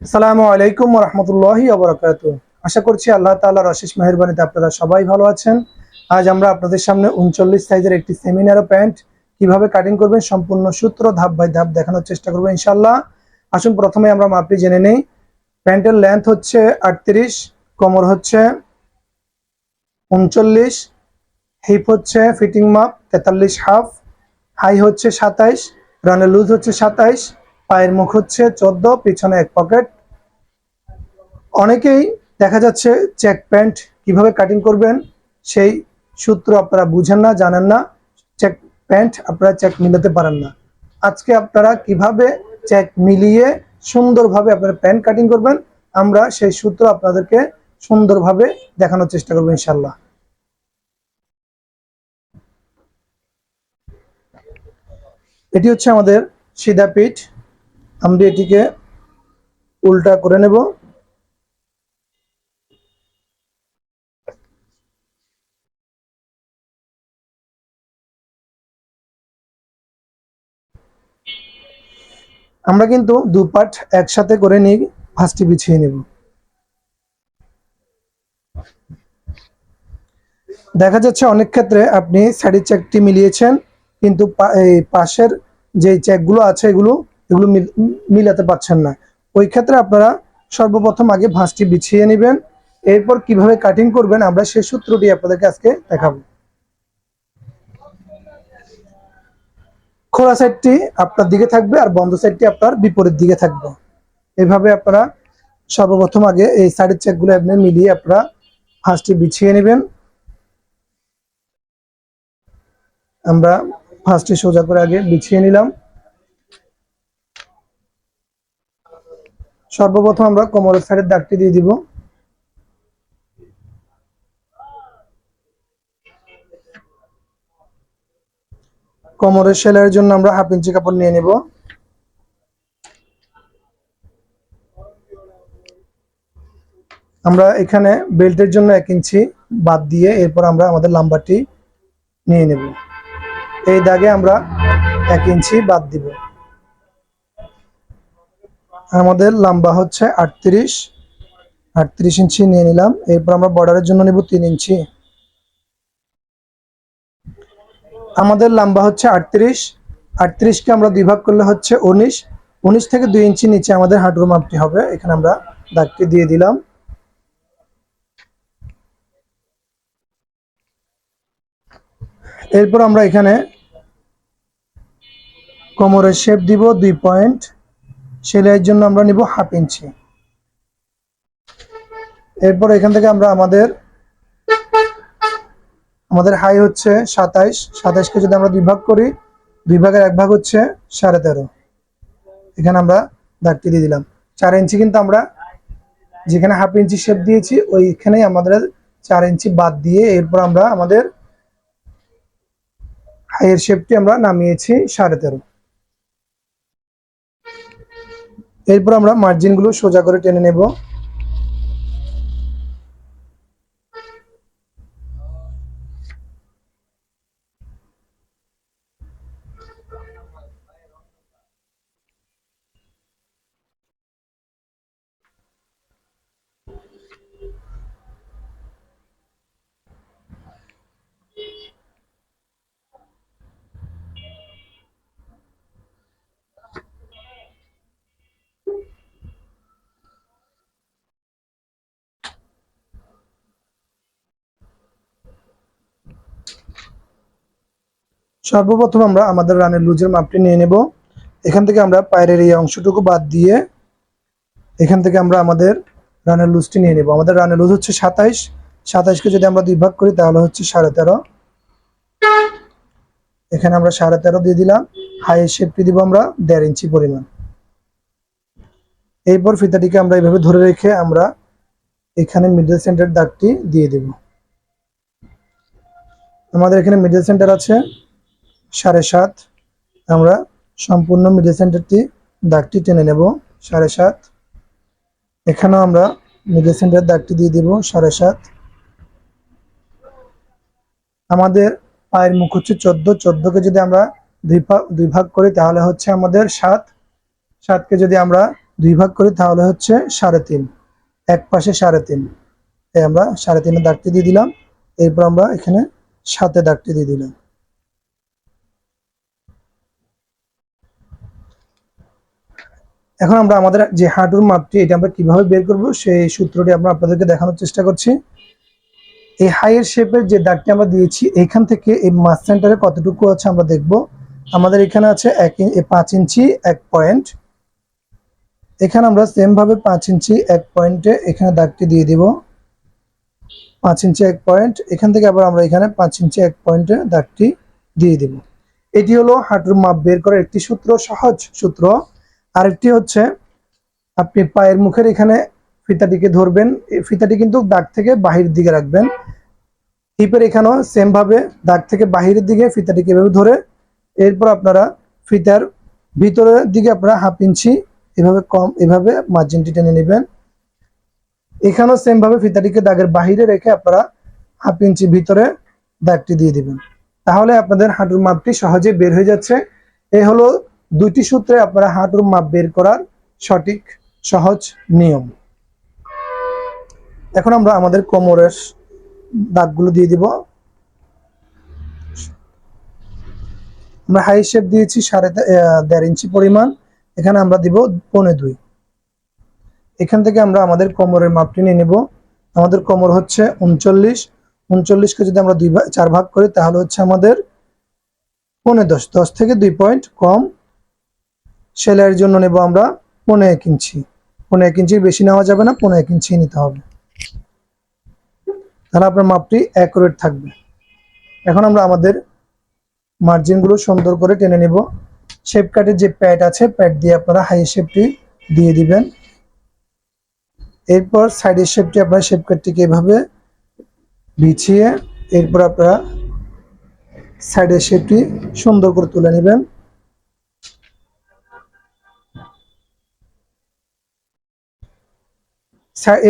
আসসালামু আলাইকুম রহমতুল্লাহি আবরাকাত আশা করছি আল্লাহ তাআলার অশেষ মেহরবানিতে আপনারা সবাই ভালো আছেন। আজ আমরা আপনাদের সামনে উনচল্লিশ সাইজের একটি সেমিনার প্যান্ট কীভাবে কাটিং করবেন, সম্পূর্ণ সূত্র ধাপ বাই ধাপ দেখানোর চেষ্টা করব ইনশাল্লাহ আসুন প্রথমে আমরা মাপটি জেনে নেই। প্যান্টের লেন্থ হচ্ছে আটত্রিশ, কোমর হচ্ছে উনচল্লিশ হিপ হচ্ছে ফিটিং মাপ তেতাল্লিশ হাফ হাই হচ্ছে সাতাইশ রানের লুজ হচ্ছে সাতাইশ পায়ের মুখ হচ্ছে চোদ্দ, পিছনে এক পকেট। অনেকেই দেখা যাচ্ছে চেক প্যান্ট কীভাবে কাটিং করবেন, সেই সূত্র আপনারা বুঝেন না, জানেন না। চেক প্যান্ট আপনারা চেক মিলাতে পারেন না। আজকে আপনারা কীভাবে চেক মিলিয়ে সুন্দরভাবে আপনারা প্যান্ট কাটিং করবেন, আমরা সেই সূত্র আপনাদেরকে সুন্দরভাবে দেখানোর চেষ্টা করব ইনশাল্লাহ এটি হচ্ছে আমাদের সিধা পিঠ। আমরা এটিকে উল্টা করে নেব। আমরা কিন্তু দু পার্ট একসাথে করে নিয়ে ভাঁজটি বিছিয়ে নেব। দেখা যাচ্ছে অনেক ক্ষেত্রে আপনি সাইডের চেকটি মিলিয়েছেন, কিন্তু পাশের যে চেকগুলো আছে এগুলো এগুলো মিলাতে পারছেন না। ওই ক্ষেত্রে আপনারা সর্বপ্রথম আগে ভাঁজটি বিছিয়ে নেবেন। এরপর কীভাবে কাটিং করবেন আমরা সেই সূত্রটি আপনাদেরকে আজকে দেখাবো। খোলা সাইডটি আপনার দিকে থাকবে আর বন্ধ সাইডটি আপনার বিপরীত দিকে থাকবে। এভাবে আপনারা সর্বপ্রথম আগে এই সাইডের চেকগুলো আপনি মিলিয়ে আপনারা ভাঁজটি বিছিয়ে নেবেন। আমরা ফার্স্টে সোজা করে আগে বিছিয়ে নিলাম। সর্বপ্রথম আমরা কোমরের সাইডের দাগটি দিয়ে দিব। কোমরের সেলাইয়ের জন্য আমরা হাফ ইঞ্চি কাপড় নিয়ে নেব। আমরা এখানে বেল্টের জন্য এক ইঞ্চি বাদ দিয়ে এরপর আমরা আমাদের লাম্বাটি নিয়ে নেব। এই দাগে আমরা এক ইঞ্চি বাদ দিব। আমাদের লম্বা হচ্ছে আটত্রিশ। আটত্রিশ ইঞ্চি নিয়ে নিলাম। এরপর আমরা বর্ডারের জন্য নেব তিন ইঞ্চি। আমাদের লম্বা হচ্ছে আটত্রিশ। আটত্রিশকে আমরা দুই ভাগ করলে হচ্ছে উনিশ। উনিশ থেকে দুই ইঞ্চি নিচে আমাদের হাঁটুর মাপটি হবে। এখানে আমরা দাগটি দিয়ে দিলাম। এরপর আমরা এখানে কোমরের শেপ দিব দুই পয়েন্ট সেলাইয়ের জন্য আমরা নিব হাফ ইঞ্চি। এরপর এখান থেকে আমরা আমাদের আমাদের হাই হচ্ছে সাতাইশ। সাতাইশকে যদি আমরা দুই ভাগ করি, দুই ভাগের এক ভাগ হচ্ছে সাড়ে তেরো। এখানে আমরা দাগটি দিয়ে দিলাম। চার ইঞ্চি কিন্তু আমরা যেখানে হাফ ইঞ্চি শেপ দিয়েছি, ওইখানেই আমাদের চার ইঞ্চি বাদ দিয়ে এরপর আমরা আমাদের হাইয়ের শেপটি আমরা নামিয়েছি সাড়ে তেরো। এরপর আমরা মার্জিনগুলো সোজা করে টেনে নেব। সর্বপ্রথম আমরা আমাদের রানের লুজের মাপটি নিয়ে নেব। এখান থেকে আমরা পায়ের এই অংশটুকু বাদ দিয়ে এখান থেকে আমরা আমাদের রানের লুজটি নিয়ে নেব। আমাদের রানের লুজ হচ্ছে সাতাইশ। সাতাইশকে যদি আমরা দুই ভাগ করি তাহলে হচ্ছে সাড়ে তেরো। এখানে আমরা সাড়ে তেরো দিয়ে দিলাম। হাই শেপটি দিব আমরা দেড় ইঞ্চি পরিমাণ। এরপর ফিতাটিকে আমরা এইভাবে ধরে রেখে আমরা এখানে মিডল সেন্টার দাগটি দিয়ে দেব। আমাদের এখানে মিডল সেন্টার আছে। সাড়ে সাত। আমরা সম্পূর্ণ মিডল সেন্টারটি দাগটি টেনে নেব সাড়ে সাত। এখানেও আমরা মিডল সেন্টার দাগটি দিয়ে দেব সাড়ে সাত। আমাদের পায়ের মুখ হচ্ছে চোদ্দ। চোদ্দকে যদি আমরা দুই ভাগ দুই ভাগ করি তাহলে হচ্ছে আমাদের সাত। সাতকে যদি আমরা দুই ভাগ করি তাহলে হচ্ছে সাড়ে তিন। এক পাশে সাড়ে তিন। এই আমরা সাড়ে তিনের দাগটি দিয়ে দিলাম। এরপর আমরা এখানে সাতে দাগটি দিয়ে দিলাম। এখন আমরা আমাদের যে হাঁটুর মাপটি, এটা আমরা কীভাবে বের করব, সেই সূত্রটি আমরা আপনাদেরকে দেখানোর চেষ্টা করছি। এই হাইয়ের শেপের যে দাগটি আমরা দিয়েছি এখান থেকে এই মাছ সেন্টারে কতটুকু আছে আমরা দেখব। আমাদের এখানে আছে এক পাঁচ ইঞ্চি, এক পয়েন্ট। এখানে আমরা সেমভাবে পাঁচ ইঞ্চি, এক পয়েন্টে এখানে দাগটি দিয়ে দিব। পাঁচ ইঞ্চি, এক পয়েন্ট। এখান থেকে আবার আমরা এখানে পাঁচ ইঞ্চি, এক পয়েন্টে দাগটি দিয়ে দিব। এটি হলো হাঁটুর মাপ বের করার একটি সূত্র, সহজ সূত্র। আরেকটি হচ্ছে, আপনি পায়ের মুখের এখানে ফিতাটিকে ধরবেন ফিতাটি কিন্তু দাগ থেকে বাহির দিকে রাখবেন। হিপের এখানেও সেম ভাবে দাগ থেকে বাহিরের দিকে ফিতাটিকে এভাবে ধরে, এরপর আপনারা ফিতার ভিতরের দিকে আপনারা হাফ ইঞ্চি এভাবে কম, এভাবে মার্জিনটি টেনে নেবেন। এখানেও সেম ভাবে ফিতাটিকে দাগের বাহিরে রেখে আপনারা হাফ ইঞ্চি ভিতরে দাগটি দিয়ে দিবেন। তাহলে আপনাদের হাঁটুর মাপটি সহজে বের হয়ে যাচ্ছে। এ হলো দুইটি সূত্রে আপনারা হাঁটুর মাপ বের করার সঠিক, সহজ নিয়ম। এখন আমরা আমাদের কোমরের দাগগুলো দিয়ে দিব। আমরা হাই শেপ দিয়েছি সাড়ে দেড় ইঞ্চি পরিমাণ। এখানে আমরা দিব পনে দুই। এখান থেকে আমরা আমাদের কোমরের মাপটি নিয়ে নেব। আমাদের কোমর হচ্ছে উনচল্লিশ। উনচল্লিশকে যদি আমরা দুই ভাগ চার ভাগ করি, তাহলে হচ্ছে আমাদের পনে দশ। দশ থেকে দুই পয়েন্ট কম সেলাইয়ের জন্য নেব আমরা পনেরো এক ইঞ্চি। পনে এক ইঞ্চির বেশি নেওয়া যাবে না পনে এক ইঞ্চি নিতে হবে। তাহলে আপনার মাপটি অ্যাকুরেট থাকবে। এখন আমরা আমাদের মার্জিনগুলো সুন্দর করে টেনে নিব। শেপ কাটের যে প্যাড আছে, প্যাড দিয়ে আপনারা হাই শেপটি দিয়ে দিবেন। এরপর সাইডের শেপটি আপনারা শেপ কাটটিকে এভাবে বিছিয়ে এরপর আপনারা সাইডের শেপটি সুন্দর করে তুলে নেবেন।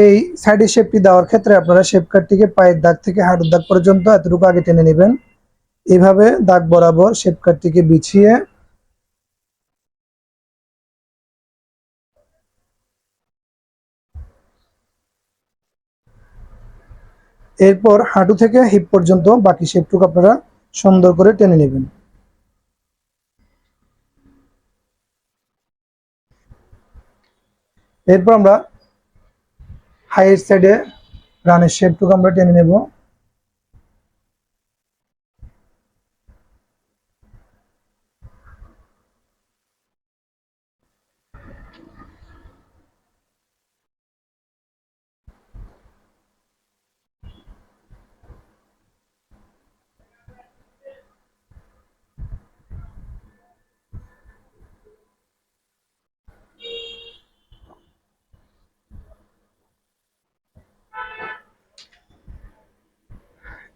এই সাইডের শেপটি দেওয়ার ক্ষেত্রে আপনারা শেপ কাটটিকে পায়ের দাগ থেকে হাঁটুর দাগ পর্যন্ত এতটুকু আগে টেনে নেবেন। এইভাবে দাগ বরাবর শেপ কাটটিকে বিছিয়ে এরপর হাঁটু থেকে হিপ পর্যন্ত বাকি শেপটুকু আপনারা সুন্দর করে টেনে নেবেন। এরপর আমরা হাইয়ের সাইডে রানের শেপটুকু আমরা টেনে নেব।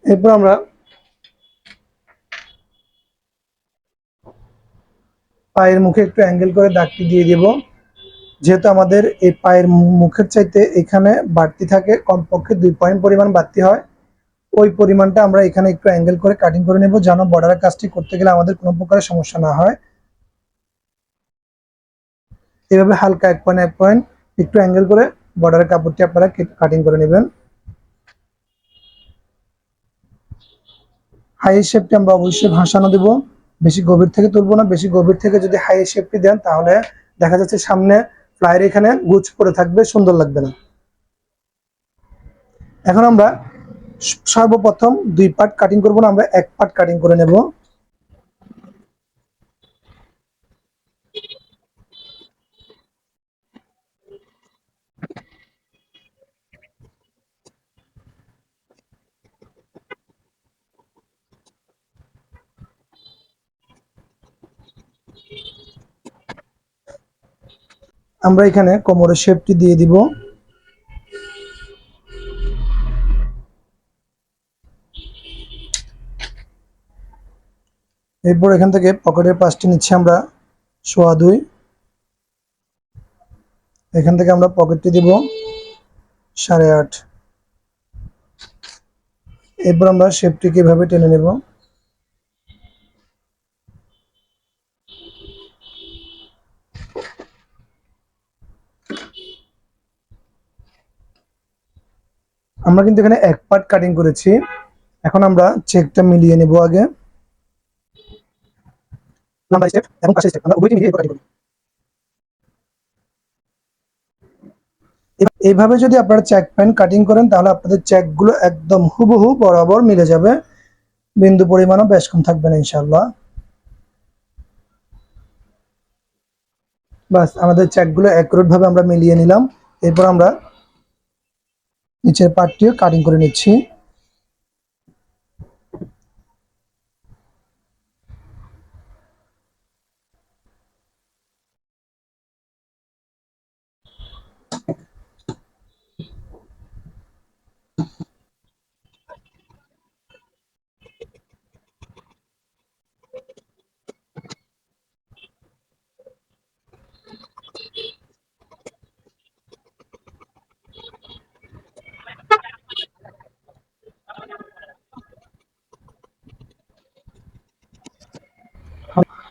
এরপর আমরা পায়ের মুখে একটু অ্যাঙ্গেল করে দাগটি দিয়ে দেব। যেহেতু আমাদের এই পায়ের মুখের চাইতে এখানে বাড়তি থাকে, কমপক্ষে দুই পয়েন্ট পরিমাণ বাড়তি হয়। ওই পরিমাণটা আমরা এখানে একটু অ্যাঙ্গেল করে কাটিং করে নেব যেন বর্ডারের কাজটি করতে গেলে আমাদের কোনো প্রকারের সমস্যা না হয়। এভাবে হালকা এক পয়েন্ট এক পয়েন্ট একটু অ্যাঙ্গেল করে বর্ডারের কাপড়টি আপনারা কাটিং করে নেবেন। হাই শেপটি আমরা অবশ্যই ভাসানো দেব। বেশি গভীর থেকে তুলবো না, বেশি গভীর থেকে যদি হাই শেপটি দেন তাহলে দেখা যাচ্ছে সামনে ফ্লাইয়ের এখানে গুছ পরে থাকবে, সুন্দর লাগবে না। এখন আমরা সর্বপ্রথম দুই পার্ট কাটিং করব না, আমরা এক পার্ট কাটিং করে নেব। আমরা এখানে কোমরের শেপটি দিয়ে দিব। এরপর এখান থেকে পকেটের পাশটি নিচ্ছি আমরা সোয়া দুই। এখান থেকে আমরা পকেটটি দিব সাড়ে আট। এরপর আমরা শেপটিকে এভাবে টেনে নেব। আমরা কিন্তু এখানে এক পার্ট কাটিং করেছি। এখন আমরা চেকটা মিলিয়ে নেব আগে। এইভাবে যদি আপনারা চেক প্যান্ট কাটিং করেন, তাহলে আপনাদের চেকগুলো একদম হুবহু বরাবর মিলে যাবে। বিন্দু পরিমাণও বেশ কম থাকবে না ইনশাল্লাহ বাস, আমাদের চেকগুলো অ্যাকুরেট ভাবে আমরা মিলিয়ে নিলাম। এরপর আমরা নিচের পার্টটিও কাটিং করে নিচ্ছি।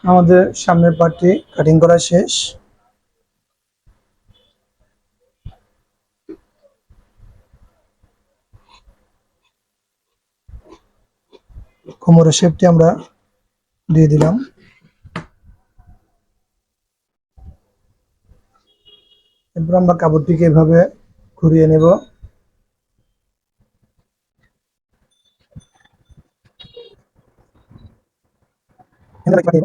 আমাদের সামনের পার্টটি কাটিং করা শেষ। কোমরের শেপটি আমরা দিয়ে দিলাম। এরপর আমরা কাপড়টিকে এভাবে ঘুরিয়ে নেব। এখানে দেখতে পাচ্ছেন,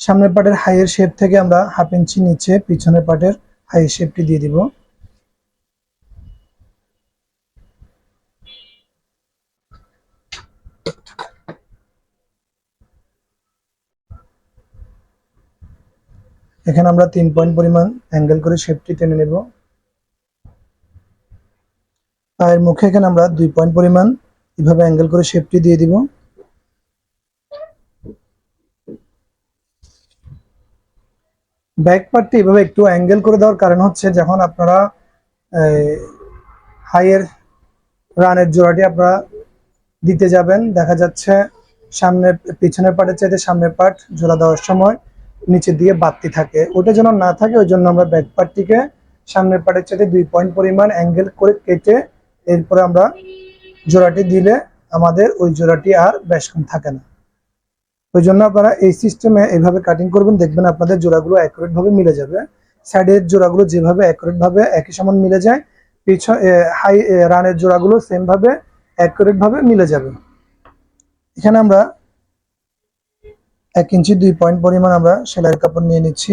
সামনের পাটের হাইয়ের শেপ থেকে আমরা হাফ ইঞ্চি নিচে পিছনের পাটের হাইয়ের শেপটি দিয়ে দিব। এখানে আমরা তিন পয়েন্ট পরিমাণ অ্যাঙ্গেল করে শেপটি টেনে নেব। পায়ের মুখে এখানে আমরা দুই পয়েন্ট পরিমাণ এভাবে অ্যাঙ্গেল করে শেপটি দিয়ে দিব। ব্যাক পার্টটি এভাবে একটু অ্যাঙ্গেল করে দেওয়ার কারণ হচ্ছে যখন আপনারা হাইয়ের রানের জোড়াটি আপনারা দিতে যাবেন, দেখা যাচ্ছে সামনে, পিছনের পার্টের চাইতে সামনের পার্ট জোড়া দেওয়ার সময় নিচের দিকে বাড়তি থাকে। ওটা যেন না থাকে, ওই জন্য আমরা ব্যাক পার্টটিকে সামনের পার্টের চাইতে দুই পয়েন্ট পরিমাণ অ্যাঙ্গেল করে কেটে এরপরে আমরা জোড়াটি দিলে আমাদের ওই জোড়াটি আর বেশ কম থাকে না। ওই জন্য আপনারা এই সিস্টেমে এইভাবে কাটিং করবেন, দেখবেন আপনাদের জোড়াগুলো অ্যাকুরেট ভাবে মিলে যাবে। সাইডের জোড়াগুলো যেভাবে অ্যাকুরেট ভাবে একই সমান মিলে যায় পিছন হাই রানের জোড়াগুলো সেম ভাবে অ্যাকুরেট ভাবে মিলে যাবে। এখানে আমরা এক ইঞ্চি দুই পয়েন্ট পরিমাণ আমরা সেলাইয়ের কাপড় নিয়ে নিচ্ছি।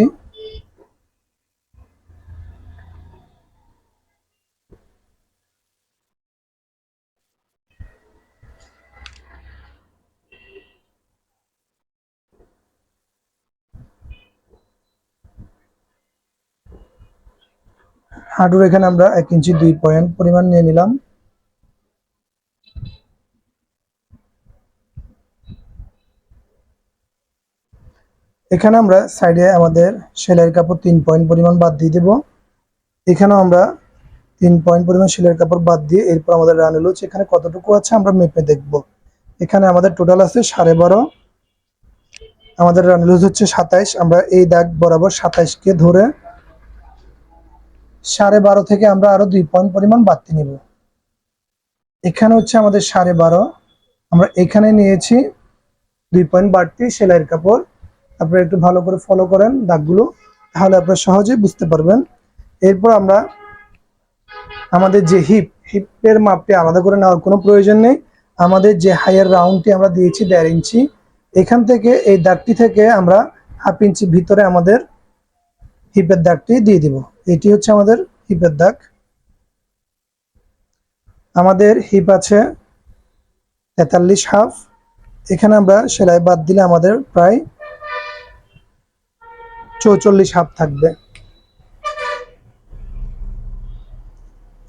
হাঁটুর এখানে আমরা এক ইঞ্চি দুই পয়েন্ট পরিমাণ নিয়ে নিলাম। এখানে আমরা সাইডে আমাদের সেলাইয়ের কাপড় তিন পয়েন্ট পরিমাণ বাদ দিয়ে দেব। এখানেও আমরা তিন পয়েন্ট পরিমাণ সেলাইয়ের কাপড় বাদ দিয়ে এরপর আমাদের রানুলুচ এখানে কতটুকু আছে আমরা মেপে দেখব। এখানে আমাদের টোটাল আছে সাড়ে বারো। আমাদের রানুলুজ হচ্ছে সাতাইশ। আমরা এই দাগ বরাবর সাতাইশকে ধরে সাড়ে বারো থেকে আমরা আরও দুই পয়েন্ট পরিমাণ বাড়তি নিব। এখানে হচ্ছে আমাদের সাড়ে বারো। আমরা এখানে নিয়েছি দুই পয়েন্ট বাড়তি সেলাইয়ের কাপড়। আপনারা একটু ভালো করে ফলো করেন দাগগুলো, তাহলে আপনারা সহজেই বুঝতে পারবেন। এরপর আমরা আমাদের যে হিপ হিপের মাপটি আলাদা করে নেওয়ার কোনো প্রয়োজন নেই। আমাদের যে হাইয়ার রাউন্ডটি আমরা দিয়েছি দেড় ইঞ্চি, এখান থেকে এই দাগটি থেকে আমরা হাফ ইঞ্চি ভিতরে আমাদের হিপের দাগটি দিয়ে দিব। এটি হচ্ছে আমাদের হিপের দাগ। আমাদের হিপ আছে তেতাল্লিশ হাফ। এখানে আমরা সেলাই বাদ দিলে আমাদের প্রায় চৌচল্লিশ হাফ থাকবে।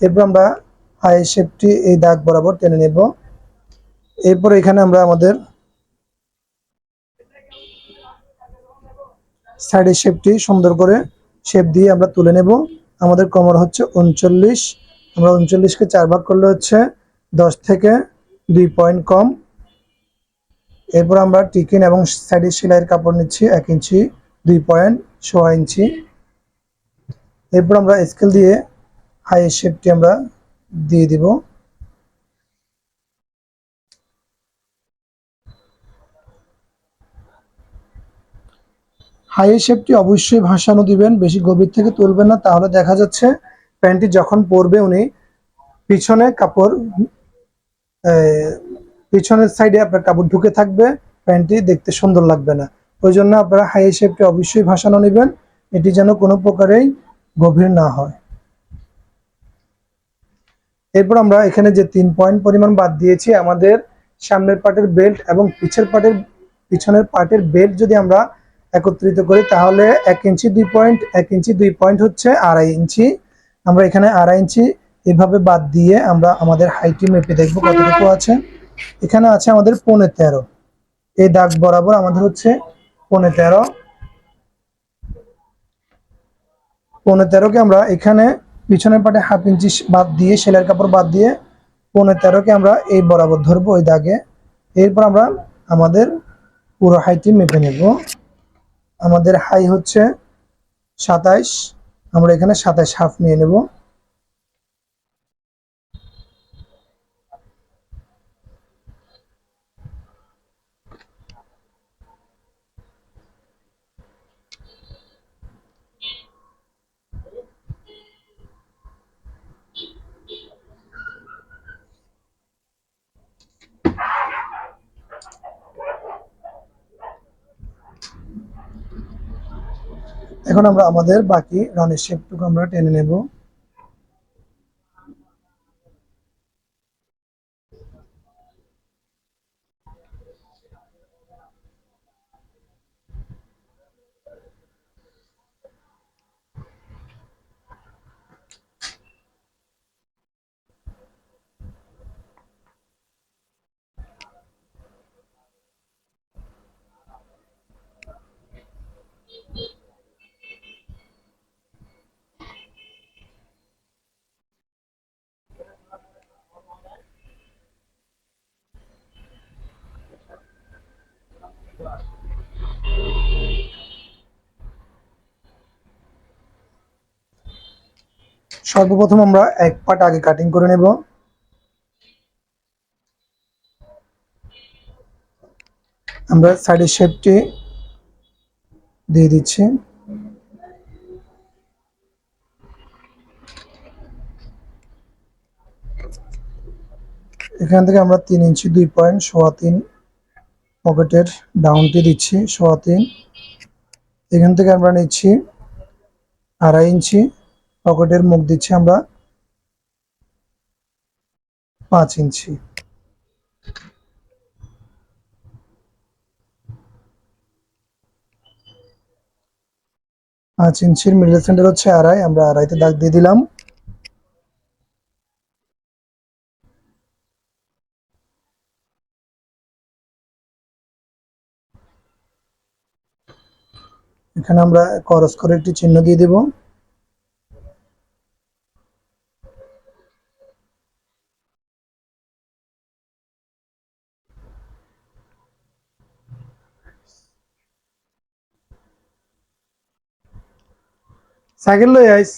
এরপর আমরা হাই শেপটি এই দাগ বরাবর টেনে নেব। এরপর এখানে আমরা আমাদের সাইডের শেপটি সুন্দর করে শেপ দিয়ে আমরা তুলে নেব। আমাদের কোমর হচ্ছে উনচল্লিশ। আমরা উনচল্লিশকে চার ভাগ করলে হচ্ছে দশ থেকে দুই পয়েন্ট কম। এরপর আমরা টিকিন এবং সাইডের সেলাইয়ের কাপড় নিচ্ছি এক ইঞ্চি, দুই পয়েন্ট সোয়া ইঞ্চি। এরপর আমরা স্কেল দিয়ে হাই শেপটি আমরা দিয়ে দিব। হাই শেপটি অবশ্যই ভাসানো দিবেন, বেশি গভীর থেকে তুলবেন না। তাহলে দেখা যাচ্ছে প্যান্টটি যখন পরবে উনি, পিছনে কাপড় পিছনের সাইডে আপনার কাপড় ঢুকে থাকবে, প্যান্টটি দেখতে সুন্দর লাগবে না। ওই জন্য আপনারা হাই শেপটি অবশ্যই ভাসানো নেবেন, এটি যেন কোনো প্রকারেই গভীর না হয়। এরপর আমরা এখানে যে তিন পয়েন্ট পরিমাণ বাদ দিয়েছি, আমাদের সামনের পার্টের বেল্ট এবং পিছের পার্টের পিছনের পার্টের বেল্ট যদি আমরা একত্রিত করি, তাহলে এক ইঞ্চি দুই পয়েন্ট, এক ইঞ্চি দুই পয়েন্ট হচ্ছে আড়াই ইঞ্চি। আমরা এখানে আড়াই ইঞ্চি এভাবে বাদ দিয়ে আমরা আমাদের হাইটি মেপে দেখব কতটুকু আছে। এখানে আছে আমাদের পৌনে তেরো। এই দাগ বরাবর আমাদের হচ্ছে পনে তেরো। পৌনে তেরোকে আমরা এখানে পিছনের পাটে হাফ ইঞ্চি বাদ দিয়ে, সেলাইয়ের কাপড় বাদ দিয়ে পৌনে তেরোকে আমরা এই বরাবর ধরবো ওই দাগে। এরপর আমরা আমাদের পুরো হাইটি মেপে নেব। আমাদের হাই হচ্ছে সাতাইশ আমরা এখানে সাতাইশ হাফ নিয়ে নেব। এখন আমরা আমাদের বাকি রানের শেপটুকু আমরা টেনে নেব। সর্বপ্রথম আমরা এক পাট আগে কাটিং করে নেব। আমরা সাইডের শেপটি দিয়ে দিচ্ছি। এখান থেকে আমরা তিন ইঞ্চি দুই পয়েন্ট সোয়া তিন পকেটের ডাউনটি দিচ্ছি, সোয়া তিন। এখান থেকে আমরা নিচ্ছি আড়াই ইঞ্চি। পকেটের মুখ দিচ্ছি আমরা পাঁচ ইঞ্চি। পাঁচ ইঞ্চির মিডল সেন্টার হচ্ছে আড়াই, আমরা আড়াইতে দাগ দিয়ে দিলাম। এখানে আমরা করস করে একটি চিহ্ন দিয়ে দেব। সাইকেল লই আইস।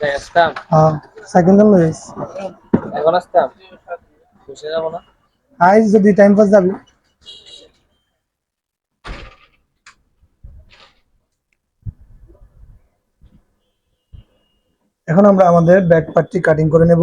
আসতাম। হ্যাঁ সাইকেল লই আইস। এখন আসতাম? বসে যাব না। আইস যদি টাইম পাস যাবি। এখন আমরা আমাদের ব্যাক পার্টটি কাটিং করে নেব।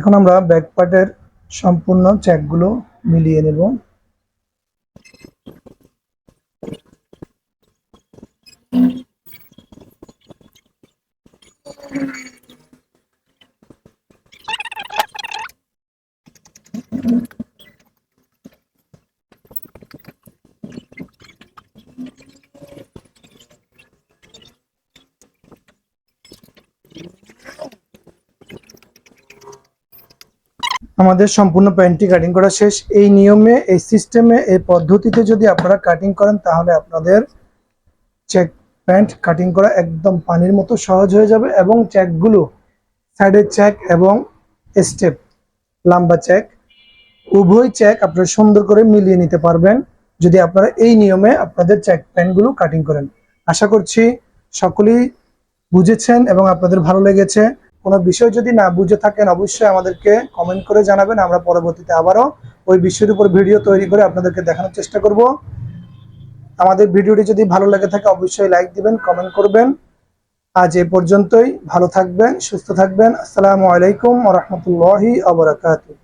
এখন আমরা ব্যাকপার্টের সম্পূর্ণ চেকগুলো মিলিয়ে নেব। আমাদের সম্পূর্ণ প্যান্টটি কাটিং করা শেষ। এই নিয়মে, এই সিস্টেমে এই পদ্ধতিতে যদি আপনারা কাটিং করেন, তাহলে আপনাদের চেক প্যান্ট কাটিং করা একদম পানির মতো সহজ হয়ে যাবে এবং চেকগুলো সাইডের চেক এবং স্টেপ লাম্বা চেক উভয় চেক আপনারা সুন্দর করে মিলিয়ে নিতে পারবেন যদি আপনারা এই নিয়মে আপনাদের চেক প্যান্টগুলো কাটিং করেন। আশা করছি সকলেই বুঝেছেন এবং আপনাদের ভালো লেগেছে। কোনো বিষয় যদি না বুঝে থাকেন, অবশ্যই আমাদেরকে কমেন্ট করে জানাবেন। আমরা পরবর্তীতে আবারও ওই বিষয়ের উপর ভিডিও তৈরি করে আপনাদেরকে দেখানোর চেষ্টা করব। আমাদের ভিডিওটি যদি ভালো লেগে থাকে, অবশ্যই লাইক দিবেন কমেন্ট করবেন। আজ এ পর্যন্তই। ভালো থাকবেন, সুস্থ থাকবেন। আসসালামু আলাইকুম রহমতুল্লাহি আবরাকাতুহ